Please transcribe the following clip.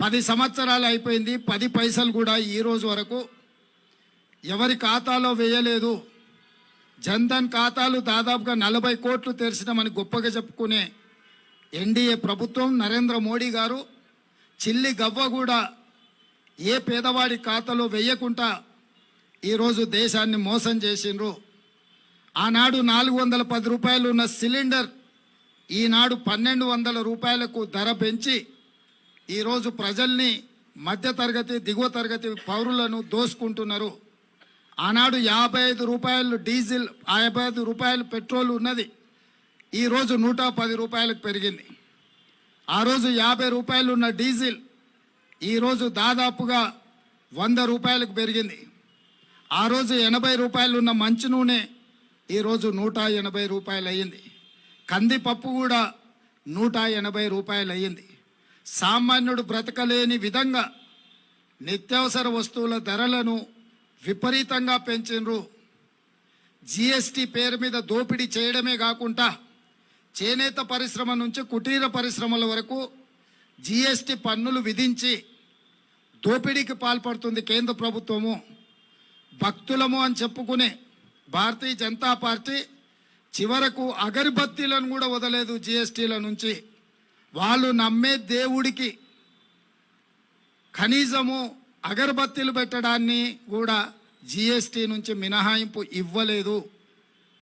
పది సంవత్సరాలు అయిపోయింది పది పైసలు కూడా ఈ రోజు వరకు ఎవరి ఖాతాలో వేయలేదు. జన్ధన్ ఖాతాలు దాదాపుగా నలభై కోట్లు తెరిచినామని గొప్పగా చెప్పుకునే ఎన్డీఏ ప్రభుత్వం నరేంద్ర మోడీ గారు చిల్లి గవ్వ కూడా ఏ పేదవాడి ఖాతాలో వేయకుండా ఈరోజు దేశాన్ని మోసం చేసిండ్రు. ఆనాడు నాలుగు వందల పది రూపాయలు ఉన్న సిలిండర్ ఈనాడు పన్నెండు వందల రూపాయలకు ధర పెంచి ఈరోజు ప్రజల్ని మధ్యతరగతి దిగువ తరగతి పౌరులను దోసుకుంటున్నారు. ఆనాడు యాభై ఐదు రూపాయలు డీజిల్ యాభై ఐదు రూపాయలు పెట్రోల్ ఉన్నది. ఈరోజు నూట పది రూపాయలకు పెరిగింది. ఆ రోజు యాభై రూపాయలు ఉన్న డీజిల్ ఈరోజు దాదాపుగా వంద రూపాయలకు పెరిగింది. ఆ రోజు ఎనభై రూపాయలు ఉన్న మంచి నూనె ఈరోజు నూట ఎనభై రూపాయలు అయ్యింది కందిపప్పు కూడా నూట ఎనభై రూపాయలు అయ్యింది సామాన్యుడు బ్రతకలేని విధంగా నిత్యావసర వస్తువుల ధరలను విపరీతంగా పెంచిండ్రు జిఎస్టి పేరు మీద దోపిడీ చేయడమే కాకుండా చేనేత పరిశ్రమ నుంచి కుటీర పరిశ్రమల వరకు జిఎస్టి పన్నులు విధించి దోపిడీకి పాల్పడుతుంది కేంద్ర ప్రభుత్వము. భక్తులము అని చెప్పుకునే భారతీయ జనతా పార్టీ చివరకు అగరబత్తీలను కూడా వదలేదు జిఎస్టీల నుంచి. వాళ్ళు నమ్మే దేవుడికి కనీసము అగరబత్తీలు పెట్టడాన్ని కూడా జిఎస్టీ నుంచి మినహాయింపు ఇవ్వలేదు.